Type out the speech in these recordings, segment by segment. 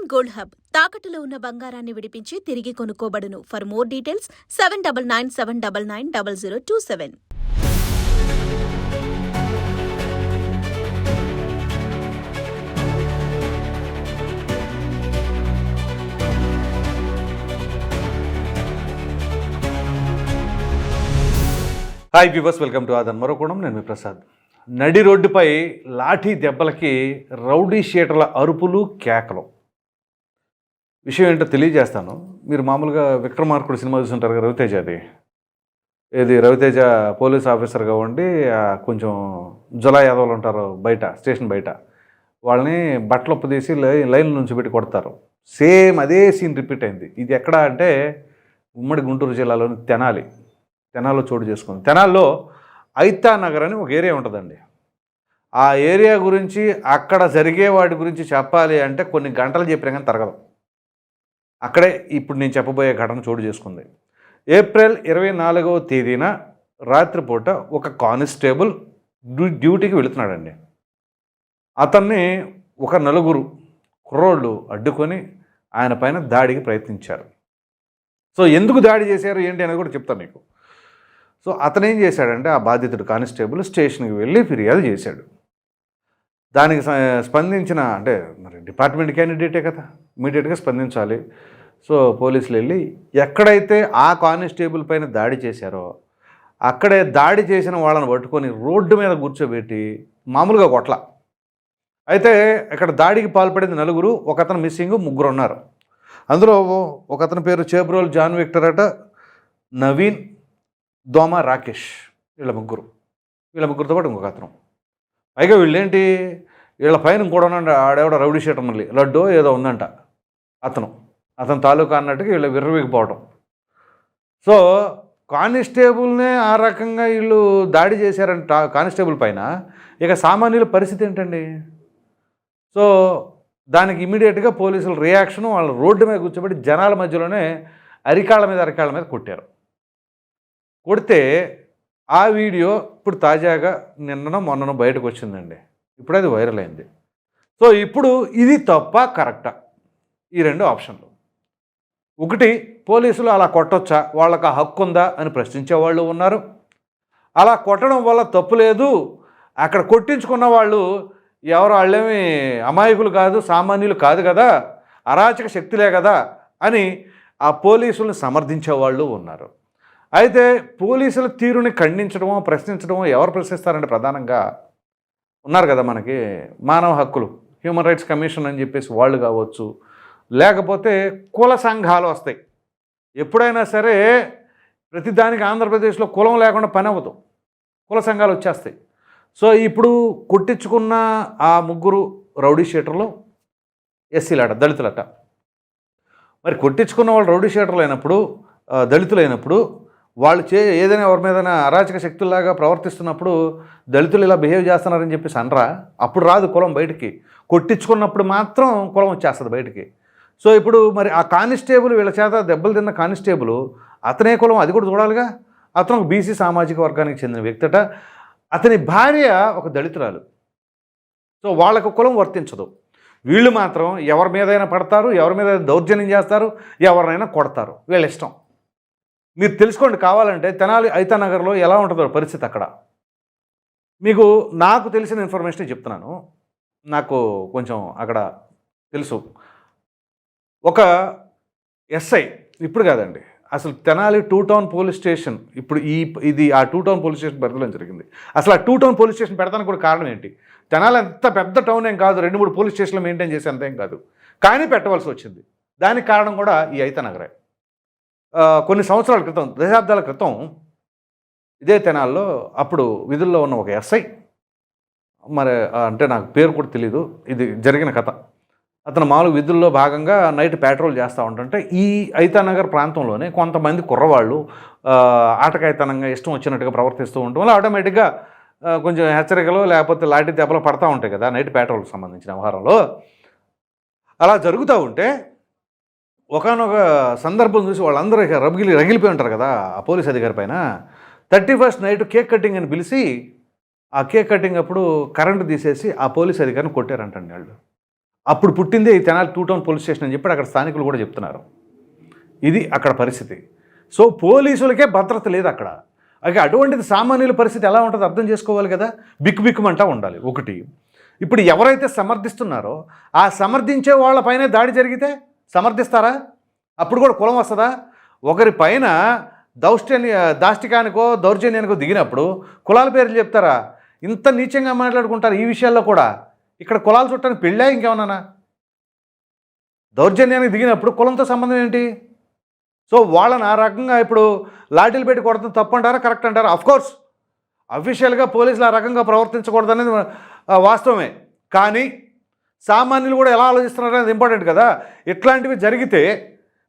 Indian gold hub. తాకట్టులో ఉన్న బంగారాన్ని విడిపించి తిరిగి కొనుక్కోబడును. For more details seven double nine seven double nine double zero two seven hi viewers welcome to Aadhan మరోకోణం నేను మీ ప్రసాద్. నడి రోడ్డుపై లాఠీ దెబ్బలకి రౌడీ షీటర్ల అరుపులు కేకలు. విషయం ఏంటో తెలియజేస్తాను. మీరు మామూలుగా విక్రమార్కుడు సినిమా చూసుంటారు కదా రవితేజ అది ఇది రవితేజ పోలీస్ ఆఫీసర్గా ఉండి కొంచెం జులా యాదవులు ఉంటారు బయట స్టేషన్ బయట. వాళ్ళని బట్టలు తీసి లైన్ నుంచి పెట్టి కొడతారు. సేమ్ అదే సీన్ రిపీట్ అయింది. ఇది ఎక్కడ అంటే ఉమ్మడి గుంటూరు జిల్లాలోని తెనాలి. తెనాల్లో చోటు చేసుకుంది. తెనాల్లో ఐతా నగర్ అని ఒక ఏరియా ఉంటుందండి. ఆ ఏరియా గురించి అక్కడ జరిగే వాటి గురించి చెప్పాలి అంటే కొన్ని గంటలు చెప్పినా కానీ తరగదు. అక్కడే ఇప్పుడు నేను చెప్పబోయే ఘటన చోటు చేసుకుంది. ఏప్రిల్ ఇరవై నాలుగవ తేదీన రాత్రిపూట ఒక కానిస్టేబుల్ డ్యూటీకి వెళుతున్నాడండి. అతన్ని ఒక నలుగురు కుర్రోళ్ళు అడ్డుకొని ఆయన పైన దాడికి ప్రయత్నించారు. సో ఎందుకు దాడి చేశారు ఏంటి అనేది కూడా చెప్తాను మీకు. సో అతను ఏం చేశాడంటే ఆ బాధితుడు కానిస్టేబుల్ స్టేషన్కి వెళ్ళి ఫిర్యాదు చేశాడు. దానికి స్పందించిన అంటే మరి డిపార్ట్మెంట్ క్యాండిడేటే కదా. ఇమీడియట్గా స్పందించాలి. సో పోలీసులు వెళ్ళి ఎక్కడైతే ఆ కానిస్టేబుల్ పైన దాడి చేశారో అక్కడే దాడి చేసిన వాళ్ళని పట్టుకొని రోడ్డు మీద కూర్చోబెట్టి మామూలుగా కొట్ల. అయితే ఇక్కడ దాడికి పాల్పడింది నలుగురు ఒకతను మిస్సింగ్ ముగ్గురు ఉన్నారు. అందులో ఒకతని పేరు చేబ్రోల్ జాన్ విక్టర్ అట నవీన్ దోమ రాకేష్ వీళ్ళ ముగ్గురు. వీళ్ళ ముగ్గురితో పాటు ఇంకొక అతను. పైగా వీళ్ళేంటి వీళ్ళ పైన కూడా ఉన్నాడు ఆడేవాడ రౌడీ షీటర్ మళ్ళీ లడ్డో ఏదో ఉందంట అతను. అతను తాలూకా అన్నట్టుగా వీళ్ళు విర్రవీగిపోవటం సో కానిస్టేబుల్నే ఆ రకంగా వీళ్ళు దాడి చేశారంట కానిస్టేబుల్ పైన. ఇక సామాన్యుల పరిస్థితి ఏంటండి? సో దానికి ఇమీడియట్గా పోలీసుల రియాక్షన్ వాళ్ళు రోడ్డు మీద కూర్చోబెట్టి జనాల మధ్యలోనే అరికాళ్ళ మీద అరికాళ్ళ మీద కొట్టారు. కొడితే ఆ వీడియో ఇప్పుడు తాజాగా నిన్ననో మొన్ననో బయటకు వచ్చిందండి. ఇప్పుడు అది వైరల్ అయింది. సో ఇప్పుడు ఇది తప్ప కరెక్టా? ఈ రెండు ఆప్షన్లు. ఒకటి పోలీసులు అలా కొట్టొచ్చా? వాళ్ళకి ఆ హక్కు ఉందా? అని ప్రశ్నించే వాళ్ళు ఉన్నారు. అలా కొట్టడం వల్ల తప్పు లేదు. అక్కడ కొట్టించుకున్న వాళ్ళు ఎవరు వాళ్ళేమి అమాయకులు కాదు సామాన్యులు కాదు కదా అరాచక శక్తులే కదా అని ఆ పోలీసులను సమర్థించే వాళ్ళు ఉన్నారు. అయితే పోలీసుల తీరుని ఖండించడమో ప్రశ్నించడమో ఎవరు ప్రశ్నిస్తారంటే ప్రధానంగా? ఉన్నారు కదా మనకి మానవ హక్కులు హ్యూమన్ రైట్స్ కమిషన్ అని చెప్పేసి వాళ్ళు కావచ్చు లేకపోతే కుల సంఘాలు వస్తాయి. ఎప్పుడైనా సరే ప్రతిదానికి ఆంధ్రప్రదేశ్లో కులం లేకుండా పని అవ్వదు. కుల సంఘాలు వచ్చేస్తాయి. సో ఇప్పుడు కొట్టించుకున్న ఆ ముగ్గురు రౌడీ షీటర్లు ఎస్సీలట దళితులట. మరి కొట్టించుకున్న వాళ్ళు రౌడీ షీటర్లు అయినప్పుడు దళితులు అయినప్పుడు వాళ్ళు చే ఏదైనా ఎవరి మీద అరాచక శక్తుల్లాగా ప్రవర్తిస్తున్నప్పుడు దళితులు ఇలా బిహేవ్ చేస్తున్నారని చెప్పేసి అనరా? అప్పుడు రాదు కులం బయటికి. కొట్టించుకున్నప్పుడు మాత్రం కులం వచ్చేస్తుంది బయటికి. సో ఇప్పుడు మరి ఆ కానిస్టేబుల్ వీళ్ళ చేత దెబ్బలు తిన్న కానిస్టేబుల్ అతనే కులం అది కూడా చూడాలిగా. అతను ఒక బీసీ సామాజిక వర్గానికి చెందిన వ్యక్తట అతని భార్య ఒక దళితురాలు. సో వాళ్ళకు కులం వర్తించదు. వీళ్ళు మాత్రం ఎవరి మీదైనా పడతారు ఎవరి మీద దౌర్జన్యం చేస్తారు ఎవరినైనా కొడతారు. వీళ్ళ ఇష్టం. మీరు తెలుసుకోండి కావాలంటే తెనాలి ఐతానగర్లో ఎలా ఉంటుందో పరిస్థితి అక్కడ. మీకు నాకు తెలిసిన ఇన్ఫర్మేషన్ చెప్తున్నాను. నాకు కొంచెం అక్కడ తెలుసు. ఒక ఎస్ఐ ఇప్పుడు కాదండి. అసలు Tenali two town police station ఇప్పుడు ఈ ఇది ఆ టూ టౌన్ పోలీస్ స్టేషన్ పరిధిలో జరిగింది. అసలు ఆ టూ టౌన్ పోలీస్ స్టేషన్ పెడతానికి కూడా కారణం ఏంటి? తెనాలి ఎంత పెద్ద టౌన్ ఏం కాదు రెండు మూడు పోలీస్ స్టేషన్లు మెయింటైన్ చేసే అంత ఏం కాదు. కానీ పెట్టవలసి వచ్చింది. దానికి కారణం కూడా ఈ అయిత నగరే కొన్ని సంవత్సరాల క్రితం దశాబ్దాల క్రితం ఇదే తెనాల్లో అప్పుడు విధుల్లో ఉన్న ఒక ఎస్ఐ మరి అంటే నాకు పేరు కూడా తెలీదు ఇది జరిగిన కథ. అతను మామూలు విధుల్లో భాగంగా నైట్ పెట్రోల్ చేస్తూ ఉంటుంటే ఈ ఐతానగర్ ప్రాంతంలోనే కొంతమంది కుర్రవాళ్ళు ఆటకాయతనంగా ఇష్టం వచ్చినట్టుగా ప్రవర్తిస్తూ ఉండటం వల్ల ఆటోమేటిక్గా కొంచెం హెచ్చరికలు లేకపోతే లాఠీ దెబ్బలు పడతా ఉంటాయి కదా నైట్ పెట్రోల్ సంబంధించిన వ్యవహారంలో. అలా జరుగుతూ ఉంటే ఒకనొక సందర్భం చూసి వాళ్ళందరూ రగిలి రగిలిపోయి ఉంటారు కదా ఆ పోలీస్ అధికారి పైన. Thirty first night cake cutting అని పిలిచి ఆ కేక్ కటింగ్ అప్పుడు కరెంటు తీసేసి ఆ పోలీస్ అధికారిని కొట్టారంటండి వాళ్ళు. అప్పుడు పుట్టిందే ఈ Tenali two town police station అని చెప్పి అక్కడ స్థానికులు కూడా చెప్తున్నారు. ఇది అక్కడ పరిస్థితి. సో పోలీసులకే భద్రత లేదు అక్కడ. అయితే అటువంటిది సామాన్యుల పరిస్థితి ఎలా ఉంటుందో అర్థం చేసుకోవాలి కదా. బిక్కుబిక్కుమంటా ఉండాలి ఒకటి. ఇప్పుడు ఎవరైతే సమర్థిస్తున్నారో ఆ సమర్థించే వాళ్ళపైనే దాడి జరిగితే సమర్థిస్తారా? అప్పుడు కూడా కులం వస్తుందా? ఒకరి పైన దౌష్ట్యాన్ని దాష్టికానికో దౌర్జన్యానికో దిగినప్పుడు కులాల పేర్లు చెప్తారా? ఇంత నీచంగా మాట్లాడుకుంటారు ఈ విషయాల్లో కూడా. ఇక్కడ కులాలు చుట్టానికి పెళ్ళా ఇంకేమన్నా దౌర్జన్యానికి దిగినప్పుడు కులంతో సంబంధం ఏంటి? సో వాళ్ళని ఆ రకంగా ఇప్పుడు లాఠీలు పెట్టి కొడతాం తప్పు అంటారా? కరెక్ట్ అంటారా అఫ్కోర్స్ అఫీషియల్గా పోలీసులు ఆ రకంగా ప్రవర్తించకూడదు అనేది వాస్తవమే. కానీ సామాన్యులు కూడా ఎలా ఆలోచిస్తున్నారు అనేది ఇంపార్టెంట్ కదా. ఇట్లాంటివి జరిగితే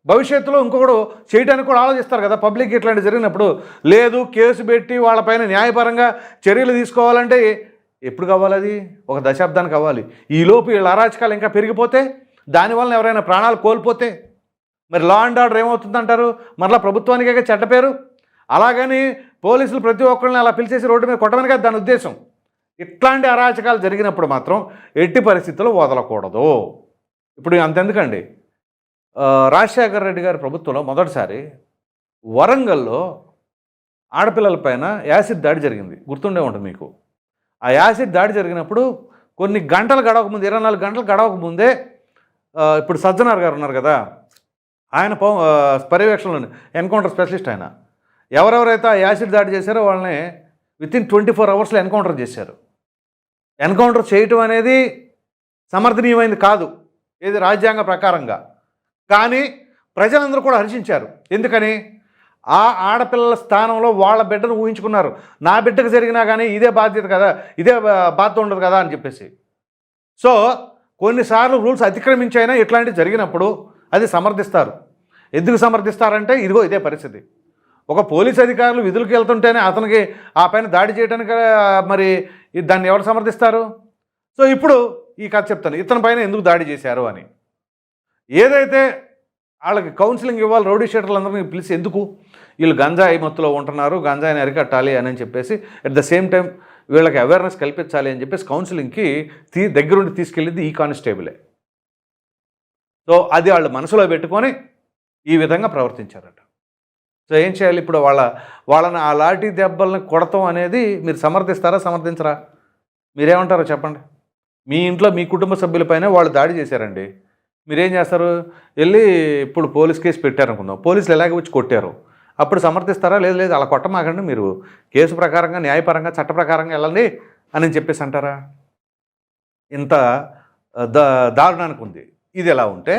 భవిష్యత్తులో ఇంకొకడు చేయడానికి కూడా ఆలోచిస్తారు కదా. పబ్లిక్ ఇట్లాంటివి జరిగినప్పుడు లేదు కేసు పెట్టి వాళ్ళపైన న్యాయపరంగా చర్యలు తీసుకోవాలంటే ఎప్పుడు కావాలి అది? ఒక దశాబ్దానికి అవ్వాలి ఈలోపు వీళ్ళ అరాచకాలు ఇంకా పెరిగిపోతే దానివల్ల ఎవరైనా ప్రాణాలు కోల్పోతే మరి లా అండ్ ఆర్డర్ ఏమవుతుందంటారు? మరలా ప్రభుత్వానికే చెడ్డ పేరు? అలాగని పోలీసులు ప్రతి ఒక్కరిని అలా పిలిచేసి రోడ్డు మీద కొట్టమని కదా దాని ఉద్దేశం. ఇట్లాంటి అరాచకాలు జరిగినప్పుడు మాత్రం ఎట్టి పరిస్థితుల్లో వదలకూడదు. ఇప్పుడు అంతెందుకండి. రాజశేఖర రెడ్డి గారి ప్రభుత్వంలో మొదటిసారి వరంగల్లో ఆడపిల్లలపైన యాసిడ్ దాడి జరిగింది. గుర్తుండే ఉంటుంది మీకు. ఆ యాసిడ్ దాడి జరిగినప్పుడు కొన్ని గంటలు గడవక ముందు ఇరవై నాలుగు గంటలు గడవక ముందే ఇప్పుడు సజ్జనార్ గారు ఉన్నారు కదా ఆయన పవ పర్యవేక్షణలో ఎన్కౌంటర్ స్పెషలిస్ట్ ఆయన. ఎవరెవరైతే ఆ యాసిడ్ దాడి చేశారో వాళ్ళని విత్ ఇన్ ట్వంటీ ఫోర్ అవర్స్లో ఎన్కౌంటర్ చేశారు. ఎన్కౌంటర్ చేయటం అనేది సమర్థనీయమైంది కాదు ఇది రాజ్యాంగ ప్రకారంగా. కానీ ప్రజలందరూ కూడా హర్షించారు. ఎందుకని? ఆ ఆడపిల్లల స్థానంలో వాళ్ళ బిడ్డను ఊహించుకున్నారు. నా బిడ్డకు జరిగినా కానీ ఇదే బాధ్యత కదా ఇదే బాధ్యత ఉండదు కదా అని చెప్పేసి. సో కొన్నిసార్లు రూల్స్ అతిక్రమించైనా ఇట్లాంటివి జరిగినప్పుడు అది సమర్థిస్తారు. ఎందుకు సమర్థిస్తారంటే ఇదిగో ఇదే పరిస్థితి. ఒక పోలీస్ అధికారులు విధులకు వెళ్తుంటేనే అతనికి ఆ పైన దాడి చేయడానికి మరి దాన్ని ఎవరు సమర్థిస్తారు? సో ఇప్పుడు ఈ కథ చెప్తాను. ఇతని పైన ఎందుకు దాడి చేశారు అని. ఏదైతే వాళ్ళకి కౌన్సిలింగ్ ఇవ్వాలి రౌడీ షీటర్లందరినీ పిలిచి ఎందుకు? వీళ్ళు గంజాయి మత్తులో ఉంటున్నారు గంజాయిని అరికట్టాలి అని చెప్పేసి అట్ ద సేమ్ టైం వీళ్ళకి అవేర్నెస్ కల్పించాలి అని చెప్పేసి కౌన్సిలింగ్కి తీ దగ్గరుండి తీసుకెళ్ళింది ఈ కానిస్టేబులే. సో అది వాళ్ళు మనసులో పెట్టుకొని ఈ విధంగా ప్రవర్తించారట. సో ఏం చేయాలి ఇప్పుడు వాళ్ళ వాళ్ళని ఆ లాఠీ దెబ్బలని కొడతాం అనేది మీరు సమర్థిస్తారా సమర్థించరా? మీరేమంటారో చెప్పండి. మీ ఇంట్లో మీ కుటుంబ సభ్యులపైనే వాళ్ళు దాడి చేశారండి. మీరేం చేస్తారు? వెళ్ళి ఇప్పుడు పోలీస్ కేసు పెట్టారనుకుందాం. పోలీసులు ఎలాగ వచ్చి కొట్టారు? అప్పుడు సమర్థిస్తారా? లేదు లేదు అలా కొట్టమాకండి మీరు. కేసు ప్రకారంగా న్యాయపరంగా చట్ట ప్రకారంగా వెళ్ళండి అని చెప్పేసి అంటారా? ఇంత దారుణానికి ఉంది. ఇది ఎలా ఉంటే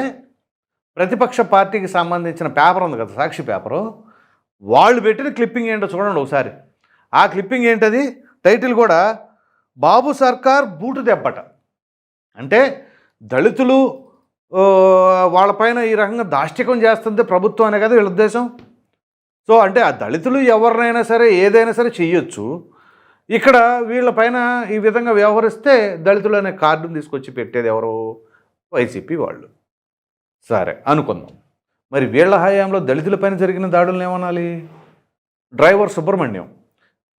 ప్రతిపక్ష పార్టీకి సంబంధించిన పేపర్ ఉంది కదా సాక్షి పేపరు. వాళ్ళు పెట్టిన క్లిప్పింగ్ ఏంటో చూడండి ఒకసారి. ఆ క్లిప్పింగ్ ఏంటది? టైటిల్ కూడా బాబు సర్కార్ బూటు దెబ్బట అంటే దళితులు వాళ్ళపైన ఈ రకంగా దాష్టికం చేస్తుంది ప్రభుత్వం అనే కదా వీళ్ళ ఉద్దేశం? సో అంటే ఆ దళితులు ఎవరినైనా సరే ఏదైనా సరే చెయ్యొచ్చు. ఇక్కడ వీళ్ళపైన ఈ విధంగా వ్యవహరిస్తే దళితులు అనే కార్డును తీసుకొచ్చి పెట్టేది ఎవరు? వైసీపీ వాళ్ళు. సరే అనుకుందాం. మరి వీళ్ళ హయాంలో దళితులపైన జరిగిన దాడులను ఏమనాలి? డ్రైవర్ సుబ్రహ్మణ్యం.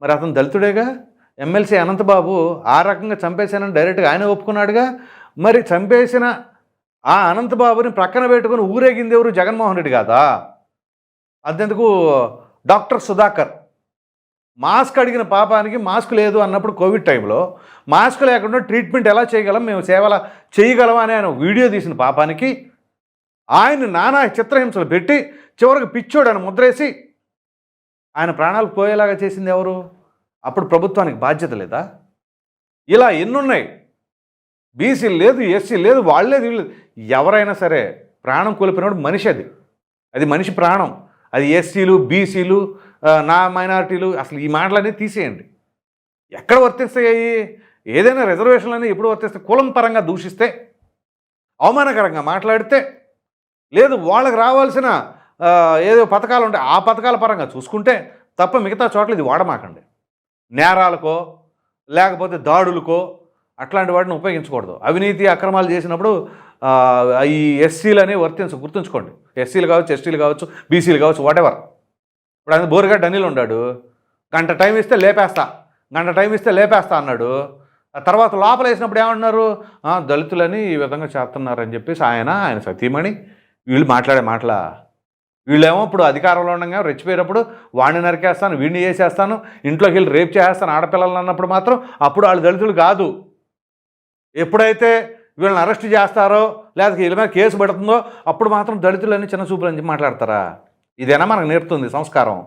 మరి అతను దళితుడేగా? ఎమ్మెల్సీ అనంతబాబు ఆ రకంగా చంపేశానని డైరెక్ట్గా ఆయన ఒప్పుకున్నాడుగా? మరి చంపేసిన ఆ అనంతబాబుని ప్రక్కన పెట్టుకుని ఊరేగింది ఎవరు? జగన్మోహన్ రెడ్డి కాదా? అంతెందుకు డాక్టర్ సుధాకర్. మాస్క్ అడిగిన పాపానికి మాస్క్ లేదు అన్నప్పుడు కోవిడ్ టైంలో మాస్క్ లేకుండా ట్రీట్మెంట్ ఎలా చేయగలం? మేము సేవల చేయగలం అని ఆయన వీడియో తీసిన పాపానికి ఆయన నానా చిత్రహింసలు పెట్టి చివరికి పిచ్చోడు ఆయన ముద్రేసి ఆయన ప్రాణాలు పోయేలాగా చేసింది ఎవరు? అప్పుడు ప్రభుత్వానికి బాధ్యత లేదా? ఇలా ఎన్నున్నాయి? బీసీ లేదు ఎస్సీ లేదు వాళ్ళేది వీళ్ళు ఎవరైనా సరే ప్రాణం కోల్పోయినప్పుడు మనిషి అది. అది మనిషి ప్రాణం. అది ఎస్సీలు బీసీలు నా మైనారిటీలు అసలు ఈ మాటలన్నీ తీసేయండి. ఎక్కడ వర్తిస్తాయి? ఏదైనా రిజర్వేషన్లన్నీ ఎప్పుడు వర్తిస్తే కులం పరంగా దూషిస్తే అవమానకరంగా మాట్లాడితే లేదు వాళ్ళకి రావాల్సిన ఏదో పథకాలు ఉంటాయి ఆ పథకాల పరంగా చూసుకుంటే తప్ప మిగతా చోట్ల ఇది వాడమాకండి. నేరాలకో లేకపోతే దాడులకో అట్లాంటి వాటిని ఉపయోగించకూడదు. అవినీతి అక్రమాలు చేసినప్పుడు ఆ, ఈ ఎస్సీలని వర్తించు గుర్తుంచుకోండి. ఎస్సీలు కావచ్చు ఎస్టీలు కావచ్చు బీసీలు కావచ్చు వాటెవర్ ఇప్పుడు ఆయన బోరుగడ్డ అనిల్ ఉన్నాడు. గంట టైం ఇస్తే లేపేస్తా. గంట టైం ఇస్తే లేపేస్తా అన్నాడు. ఆ తర్వాత లోపల వేసినప్పుడు ఏమంటున్నారు? దళితులని ఈ విధంగా చేస్తున్నారని చెప్పేసి ఆయన ఆయన సతీమణి వీళ్ళు మాట్లాడే మాటల వీళ్ళేమో ఇప్పుడు అధికారంలో ఉండగా రెచ్చిపోయినప్పుడు వాడిని నరికేస్తాను వీడిని చేసేస్తాను ఇంట్లోకి వెళ్ళి రేప్ చేసేస్తాను ఆడపిల్లలు అన్నప్పుడు మాత్రం అప్పుడు వాళ్ళు దళితులు కాదు. ఎప్పుడైతే వీళ్ళని అరెస్ట్ చేస్తారో లేదా వీళ్ళ మీద కేసు పెడుతుందో అప్పుడు మాత్రం దళితులన్నీ చిన్న చూపులు అని మాట్లాడతారా? ఇదేనా మనకు నేర్పుతుంది సంస్కారం.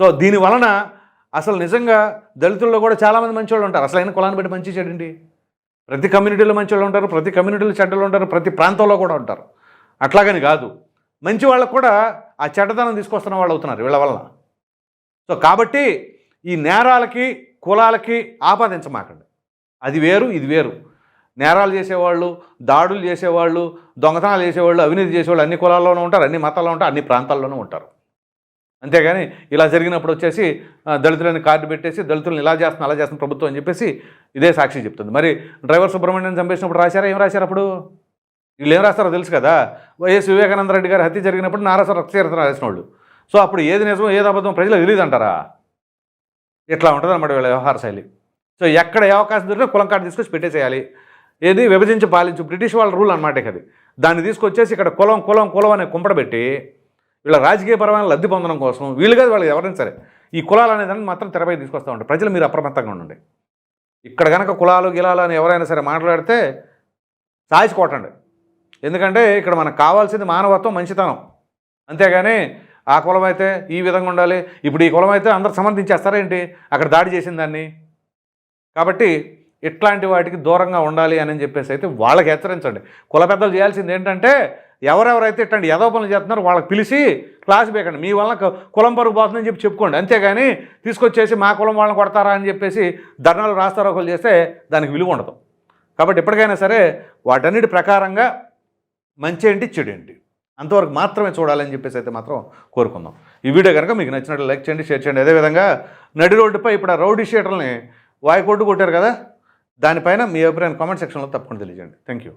సో దీని వలన అసలు నిజంగా దళితుల్లో కూడా చాలామంది మంచివాళ్ళు ఉంటారు. అసలు అయిన కులాన్ని బట్టి మంచి చెడండి ప్రతి కమ్యూనిటీలో మంచివాళ్ళు ఉంటారు ప్రతి కమ్యూనిటీలో చెడ్డలు ఉంటారు ప్రతి ప్రాంతంలో కూడా ఉంటారు. అట్లాగని కాదు. మంచి వాళ్ళకు కూడా ఆ చెడ్డదనం తీసుకొస్తున్న వాళ్ళు అవుతున్నారు వీళ్ళ వలన. సో కాబట్టి ఈ నేరాలకి కులాలకి ఆపాదించమాకండి. అది వేరు ఇది వేరు. నేరాలు చేసేవాళ్ళు దాడులు చేసేవాళ్ళు దొంగతనాలు చేసేవాళ్ళు అవినీతి చేసేవాళ్ళు అన్ని కులాల్లోనూ ఉంటారు అన్ని మతాల్లో ఉంటారు అన్ని ప్రాంతాల్లోనూ ఉంటారు. అంతేగాని ఇలా జరిగినప్పుడు వచ్చేసి దళితులని కార్డు పెట్టేసి దళితులను ఇలా చేస్తున్నా అలా చేస్తున్న ప్రభుత్వం అని చెప్పేసి ఇదే సాక్షి చెప్తుంది. మరి డ్రైవర్ సుబ్రహ్మణ్యం చంపేసినప్పుడు రాశారా ఏం రాశారు అప్పుడు? వీళ్ళు ఏం రాస్తారో తెలుసు కదా. వైఎస్ వివేకానంద రెడ్డి గారి హత్య జరిగినప్పుడు నారాసర రక్తచరిత్ర రాసిన వాళ్ళు సో అప్పుడు ఏది నిజం ఏది అబద్ధం ప్రజలకు తెలియదు అంటారా ఇట్లా ఉంటుంది అన్నమాట వీళ్ళ వ్యవహార శైలి? సో ఎక్కడ ఏ అవకాశం దొరికినా కులం కార్డు తీసుకొచ్చి పెట్టేసేయాలి. ఏది విభజించి పాలించు. బ్రిటిష్ వాళ్ళ రూల్ అనమాట అది. దాన్ని తీసుకొచ్చేసి ఇక్కడ కులం కులం కులం అనే కుంపడబెట్టి వీళ్ళ రాజకీయపరమైన లబ్ధి పొందడం కోసం వీళ్ళు కాదు వాళ్ళు ఎవరైనా సరే ఈ కులాలు అనేదాన్ని మాత్రం తెరపై తీసుకొస్తూ ఉంటారు ప్రజలు మీరు అప్రమత్తంగా ఉండండి. ఇక్కడ కనుక కులాలు గిలాలు అని ఎవరైనా సరే మాట్లాడితే సాయిచుకోటండి ఎందుకంటే ఇక్కడ మనకు కావాల్సింది మానవత్వం మంచితనం. అంతేగాని ఆ కులం అయితే ఈ విధంగా ఉండాలి. ఇప్పుడు ఈ కులం అయితే అందరు సమర్థించేస్తారేంటి అక్కడ దాడి చేసిన దాన్ని. కాబట్టి ఇట్లాంటి వాటికి దూరంగా ఉండాలి అని చెప్పేసి అయితే వాళ్ళకి హెచ్చరించండి. కుల పెద్దలు చేయాల్సింది ఏంటంటే ఎవరెవరైతే ఇట్లాంటి యదో పనులు చేస్తున్నారో వాళ్ళకి పిలిచి క్లాస్ బేకండి మీ వల్ల కులం పరుగు పోతుందని చెప్పి చెప్పుకోండి. అంతేగాని తీసుకొచ్చేసి మా కులం వాళ్ళని కొడతారా అని చెప్పేసి ధర్నాలు రాస్తారోకలు చేస్తే దానికి విలువ ఉండదు. కాబట్టి ఎప్పటికైనా సరే వాటన్నిటి ప్రకారంగా మంచి ఏంటి చెడు ఏంటి? అంతవరకు మాత్రమే చూడాలని చెప్పేసి అయితే మాత్రం కోరుకుందాం. ఈ వీడియో కనుక మీకు నచ్చినట్లు లైక్ చేయండి షేర్ చేయండి. అదేవిధంగా నడి రోడ్డుపై ఇప్పుడు ఆ రౌడీ షీటర్ని వాయికొట్టు కొట్టారు కదా? దానిపైన మీ అభిప్రాయం కామెంట్ సెక్షన్లో తప్పకుండా తెలియజేయండి. Thank you